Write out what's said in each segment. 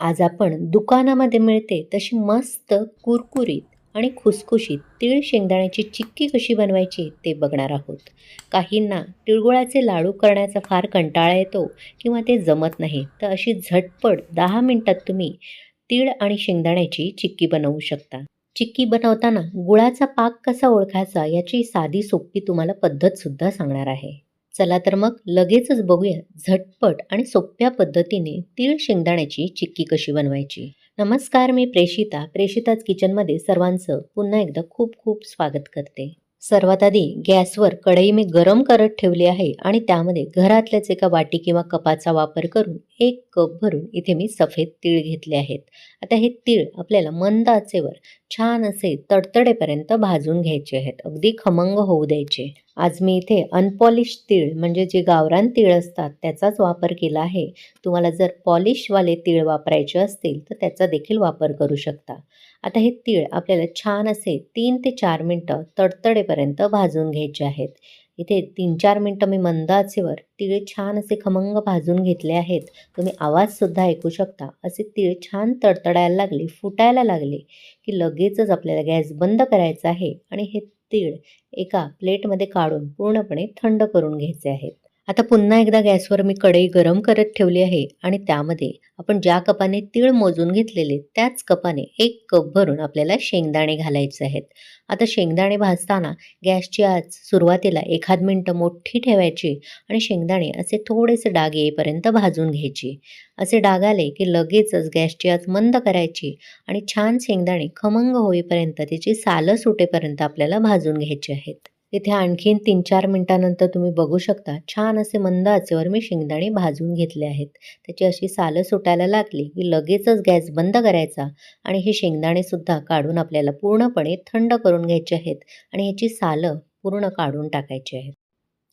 आज आपण दुकानामध्ये मिळते तशी मस्त कुरकुरीत आणि खुसखुशीत तीळ शेंगदाण्याची चिक्की कशी बनवायची ते बघणार आहोत. काहींना तिळगुळाचे लाडू करण्याचा फार कंटाळा येतो किंवा ते जमत नाही तर अशी झटपट दहा मिनटात तुम्ही तीळ आणि शेंगदाण्याची चिक्की बनवू शकता. चिक्की बनवताना गुळाचा पाक कसा ओळखायचा याची साधी सोपी तुम्हाला पद्धतसुद्धा सांगणार आहे. चला तर मग लगेचच बघूया झटपट आणि सोप्या पद्धतीने तीळ शेंगदाण्याची चिक्की कशी बनवायची. नमस्कार मी प्रेषिता. प्रेषिताच किचनमध्ये सर्वांचं पुन्हा एकदा खूप खूप स्वागत करते. सर्वात आधी गॅसवर कढई मी गरम करत ठेवली आहे आणि त्यामध्ये घरातल्याच एका वाटी किंवा कपाचा वापर करून एक कप भरून इथे मी सफेद तीळ घेतले आहेत. आता हे तीळ आपल्याला मंद आचेवर छान असे तडतडेपर्यंत भाजून घ्यायचे आहेत. अगदी खमंग होऊ द्यायचे. आज मी इथे अनपॉलिश तीळ म्हणजे जे गावरान तीळ असतात त्याचाच वापर केला आहे. तुम्हाला जर पॉलिशवाले तीळ वापरायचे असतील तर त्याचा देखील वापर करू शकता. आता हे तीळ आपल्याला छान असे तीन ते चार मिनटं तडतडेपर्यंत भाजून घ्यायचे आहेत. इथे तीन चार मिनटं मी मंद आचेवर तीळ छान असे खमंग भाजून घेतले आहेत. तुम्ही आवाजसुद्धा ऐकू शकता. असे तीळ छान तडतडायला लागले फुटायला लागले की लगेचच आपल्याला गॅस बंद करायचा आहे आणि हे तीळ एका प्लेटमध्ये काढून पूर्णपणे थंड करून घ्यायचे आहेत. आता पुन्हा एकदा गॅसवर मी कढई गरम करत ठेवली आहे आणि त्यामध्ये आपण ज्या कपाने तीळ मोजून घेतलेले त्याच कपाने एक कप भरून आपल्याला शेंगदाणे घालायचे आहेत. आता शेंगदाणे भाजताना गॅसची आज सुरुवातीला एखाद मिनटं मोठी ठेवायची आणि शेंगदाणे असे थोडेसे डाग येईपर्यंत भाजून घ्यायची. असे डाग आले की लगेचच गॅसची आज मंद करायची आणि छान शेंगदाणे खमंग होईपर्यंत त्याची सालं सुटेपर्यंत आपल्याला भाजून घ्यायची आहेत. इथे आणखीन तीन चार मिनटानंतर तुम्ही बघू शकता छान असे मंद आचेवर मी शेंगदाणे भाजून घेतले आहेत. त्याची अशी सालं सुटायला लागली की लगेचच गॅस बंद करायचा आणि हे शेंगदाणेसुद्धा काढून आपल्याला पूर्णपणे थंड करून घ्यायचे आहेत आणि ह्याची सालं पूर्ण काढून टाकायची आहेत.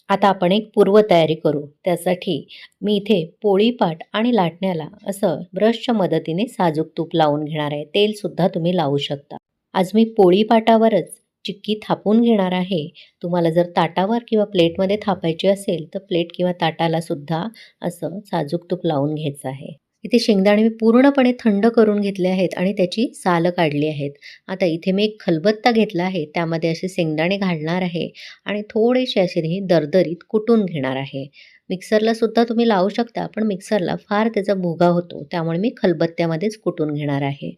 आता आपण एक पूर्वतयारी करू. त्यासाठी मी इथे पोळीपाट आणि लाटण्याला असं ब्रशच्या मदतीने साजूक तूप लावून घेणार आहे. तेलसुद्धा तुम्ही लावू शकता. आज मी पोळीपाटावरच चिक्की थापून घेणार आहे. तुम्हाला जर ताटावर किंवा प्लेटमध्ये थापायची असेल तर प्लेट किंवा ताटाला सुद्धा असं साजूक तूप लावून घ्यायचं आहे. इथे शेंगदाणे मी पूर्णपणे थंड करून घेतले आहेत आणि त्याची सालं काढली आहेत. आता इथे मी एक खलबत्ता घेतला आहे. त्यामध्ये असे शेंगदाणे घालणार आहे आणि थोडेसे असे हे दरदरीत कुटून घेणार आहे. मिक्सरला सुद्धा तुम्ही लावू शकता पण मिक्सरला फार त्याचा भुगा होतो. त्यामुळे मी खलबत्त्यामध्येच कुटून घेणार आहे.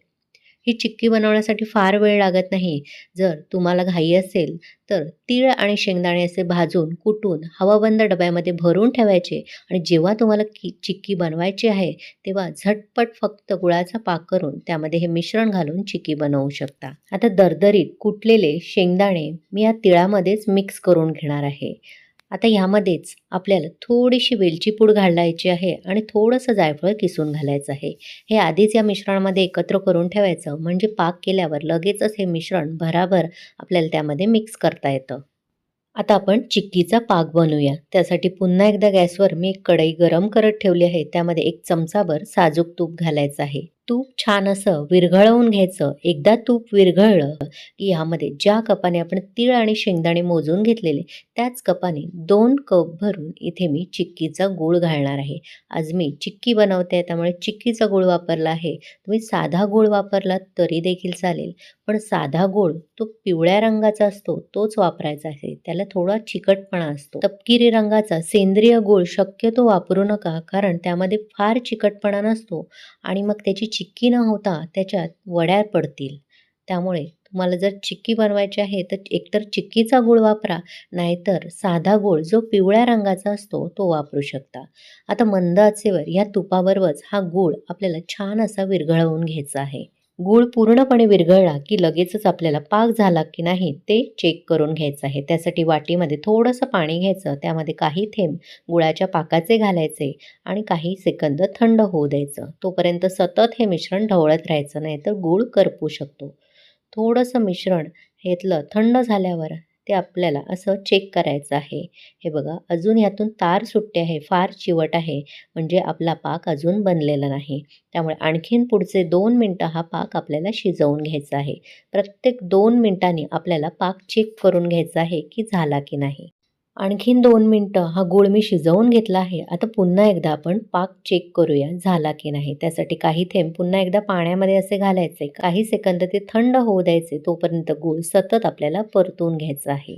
ही चिक्की बनवण्यासाठी फार वेळ लागत नाही. जर तुम्हाला घाई असेल तर तीळ आणि शेंगदाणे असे भाजून कुटून हवाबंद डब्यामध्ये भरून ठेवायचे आणि जेव्हा तुम्हाला की चिक्की बनवायची आहे तेव्हा झटपट फक्त गुळाचा पाक करून त्यामध्ये हे मिश्रण घालून चिक्की बनवू शकता. आता दरदरीत कुटलेले शेंगदाणे मी या तिळामध्येच मिक्स करून घेणार आहे. आता ह्यामध्येच आपल्याला थोडीशी वेलची पूड घालायची आहे आणि थोडंसं जायफळ किसून घालायचं आहे. हे आधीच या मिश्रणामध्ये एकत्र करून ठेवायचं म्हणजे पाक केल्यावर लगेचच हे मिश्रण भराभर आपल्याला त्यामध्ये मिक्स करता येतं. आता आपण चिक्कीचा पाक बनवूया. त्यासाठी पुन्हा एकदा गॅसवर मी एक कढई गरम करत ठेवली आहे. त्यामध्ये एक चमचाभर साजूक तूप घालायचं आहे. तूप छान असं विरघळवून घ्यायचं. एकदा तूप विरघळलं की ह्यामध्ये ज्या कपाने आपण तीळ आणि शेंगदाणे मोजून घेतलेले त्याच कपाने दोन कप भरून इथे मी चिक्कीचा गूळ घालणार आहे. आज मी चिक्की बनवते आहे त्यामुळे चिक्कीचा गूळ वापरला आहे. तुम्ही साधा गूळ वापरला तरी देखील चालेल पण साधा गूळ तो पिवळ्या रंगाचा असतो तोच वापरायचा आहे. त्याला थोडा चिकटपणा असतो. तपकिरी रंगाचा सेंद्रिय गूळ शक्यतो वापरू नका कारण त्यामध्ये फार चिकटपणा नसतो आणि मग त्याची चिक्की न होता त्याच्यात वड्या पडतील. त्यामुळे तुम्हाला जर चिक्की बनवायची आहे तर एकतर चिक्कीचा गूळ वापरा नाहीतर साधा गूळ जो पिवळ्या रंगाचा असतो तो वापरू शकता. आता मंद आचेवर या तुपाबरोबरच हा गूळ आपल्याला छान असा विरघळवून घ्यायचा आहे. गूळ पूर्णपणे विरघळला की लगेचच आपल्याला पाक झाला की नाही ते चेक करून घ्यायचं आहे. त्यासाठी वाटीमध्ये थोडंसं पाणी घ्यायचं त्यामध्ये काही थेंब गुळाच्या पाकाचे घालायचे आणि काही सेकंद थंड होऊ द्यायचं. तोपर्यंत सतत हे मिश्रण ढवळत राहायचं नाही तर गूळ करपू शकतो. थोडंसं मिश्रण घेतलं थंड झाल्यावर ते आपल्याला असं चेक करायचं आहे. हे बघा अजून ह्यातून तार सुटते आहे फार चिवट आहे. म्हणजे आपला पाक अजून बनलेला नाही. त्यामुळे आणखीन पुढचे दोन मिनटं हा पाक आपल्याला शिजवून घ्यायचा आहे. प्रत्येक दोन मिनटांनी आपल्याला पाक चेक करून घ्यायचा आहे की झाला की नाही. आणखीन दोन मिनटं हा गूळ मी शिजवून घेतला आहे. आता पुन्हा एकदा आपण पाक चेक करूया झाला की नाही. त्यासाठी काही थेंब पुन्हा एकदा पाण्यामध्ये असे घालायचे. काही सेकंद ते थंड होऊ द्यायचे. तोपर्यंत गूळ सतत आपल्याला परतून घ्यायचा आहे.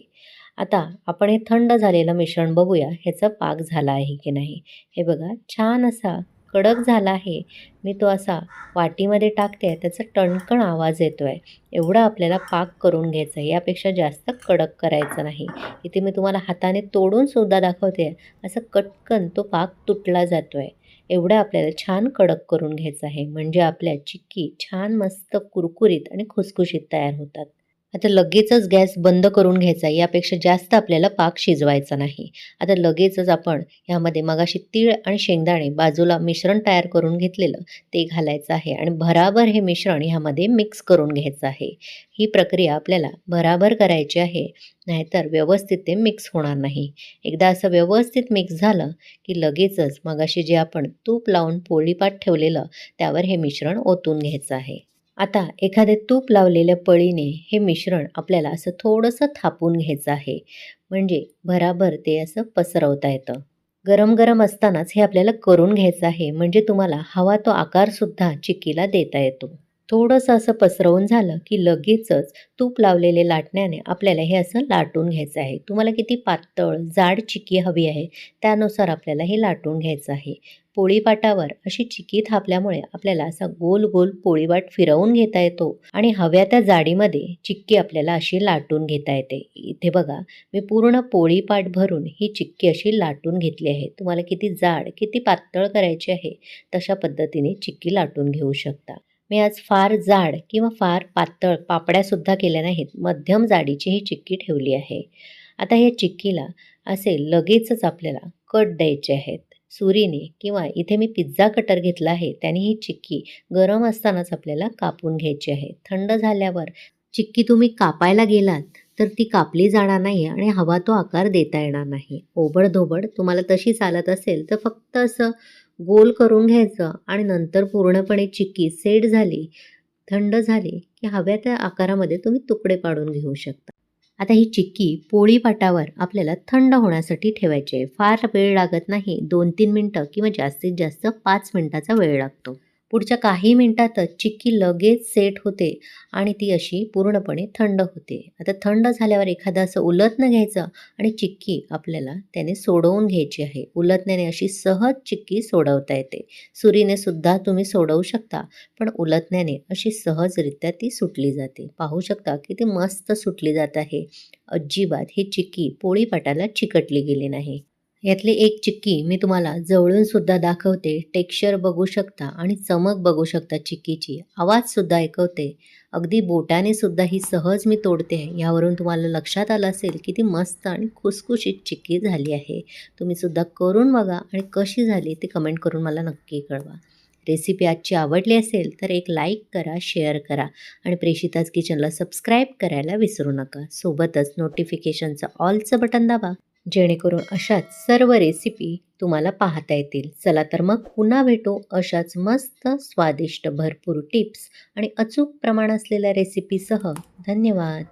आता आपण हे थंड झालेलं मिश्रण बघूया. ह्याचा पाक झाला आहे की नाही. हे बघा छान असा कडक झाला आहे. मी तो असा वाटीमध्ये टाकते आहे त्याचा टणकण आवाज येतो आहे एवढा आपल्याला पाक करून घ्यायचा आहे यापेक्षा जास्त कडक करायचं नाही. इथे मी तुम्हाला हाताने तोडून सुद्धा दाखवते आहे असं कटकन तो पाक तुटला जातो आहे एवढा आपल्याला छान कडक करून घ्यायचं आहे. म्हणजे आपल्या चिक्की छान मस्त कुरकुरीत आणि खुसखुशीत तयार होतात. आता लगेचच गॅस बंद करून घ्यायचा यापेक्षा जास्त आपल्याला पाक शिजवायचा नाही. आता लगेचच आपण ह्यामध्ये मगाशी तीळ आणि शेंगदाणे बाजूला मिश्रण तयार करून घेतलेलं ते घालायचं आहे आणि भराभर हे मिश्रण ह्यामध्ये मिक्स करून घ्यायचं आहे. ही प्रक्रिया आपल्याला भराभर करायची आहे नाहीतर व्यवस्थित ते मिक्स होणार नाही. एकदा असं व्यवस्थित मिक्स झालं की लगेचच मगाशी जे आपण तूप लावून पोळीपाट ठेवलेलं त्यावर हे मिश्रण ओतून घ्यायचं आहे. आता एखादे तूप लावलेल्या पळीने हे मिश्रण आपल्याला असं थोडंसं थापून घ्यायचं आहे. म्हणजे भराभर ते असं पसरवता येतं. गरम गरम असतानाच हे आपल्याला करून घ्यायचं आहे. म्हणजे तुम्हाला हवा तो आकारसुद्धा चिक्कीला देता येतो. थोडंसं असं पसरवून झालं की लगेचच तूप लावलेले लाटण्याने आपल्याला हे असं लाटून घ्यायचं आहे. तुम्हाला किती पातळ जाड चिक्की हवी आहे त्यानुसार आपल्याला हे लाटून घ्यायचं आहे. पोळीपाटावर अशी चिकी थापल्यामुळे आपल्याला असा गोल गोल पोळीवाट फिरवून घेता येतो आणि हव्या त्या जाडीमध्ये चिक्की आपल्याला अशी लाटून घेता येते. इथे बघा मी पूर्ण पोळीपाट भरून ही चिक्की अशी लाटून घेतली आहे. तुम्हाला किती जाड किती पातळ करायची आहे तशा पद्धतीने चिक्की लाटून घेऊ शकता. मी आज फार जाड किंवा फार पातळ पापड्यासुद्धा केल्या नाहीत. मध्यम जाडीची ही चिक्की ठेवली आहे. आता या चिक्कीला असे लगेचच आपल्याला कट द्यायचे आहेत. सुरीने किंवा इथे मी पिझ्झा कटर घेतला आहे त्याने ही चिक्की गरम असतानाच आपल्याला कापून घ्यायची आहे. थंड झाल्यावर चिक्की तुम्ही कापायला गेलात तर ती कापली जाणार नाही आणि हवा तो आकार देता येणार नाही. ओबडधोबड तुम्हाला तशी चालत असेल तर फक्त असं गोल करून घ्यायचं आणि नंतर पूर्णपणे चिक्की सेट झाली थंड झाली की हव्या त्या आकारामध्ये तुम्ही तुकडे पाडून घेऊ शकता. आता ही चिक्की पोळीपाटावर आपल्याला थंड होण्यासाठी ठेवायची आहे. फार वेळ लागत नाही. दोन तीन मिनटं किंवा जास्तीत जास्त पाच मिनटाचा वेळ लागतो. पुढच्या काही मिनटातच चिक्की लगेच सेट होते आणि ती अशी पूर्णपणे थंड होते. आता थंड झाल्यावर एखादं असं उलटणं घ्यायचं आणि चिक्की आपल्याला त्याने सोडवून घ्यायची आहे. उलटण्याने अशी सहज चिक्की सोडवता येते. सुरीने सुद्धा तुम्ही सोडवू शकता पण उलटण्याने अशी सहजरित्या ती सुटली जाते. पाहू शकता की ती मस्त सुटली जात आहे. अजिबात ही चिक्की पोळीपाटाला चिकटली गेली नाही. यातली एक चिक्की मी तुम्हाला जवळून सुद्धा दाखवते. टेक्स्चर बघू शकता आणि चमक बघू शकता चिक्कीची. आवाजसुद्धा ऐकवते. अगदी बोटाने सुद्धा ही सहज मी तोडते. आहे यावरून तुम्हाला लक्षात आलं असेल की ती मस्त आणि खुसखुशीत चिक्की झाली आहे. तुम्ही सुद्धा करून बघा आणि कशी झाली ती कमेंट करून मला नक्की कळवा. रेसिपी आजची आवडली असेल तर एक लाईक करा शेअर करा आणि प्रेषिताज किचनला सबस्क्राईब करायला विसरू नका. सोबतच नोटिफिकेशनचं ऑलचं बटन दाबा. जेणेकरून अशाच सर्व रेसिपी तुम्हाला पाहता येतील. चला तर मग पुन्हा भेटू अशाच मस्त स्वादिष्ट भरपूर टिप्स आणि अचूक प्रमाण असलेल्या रेसिपीसह धन्यवाद.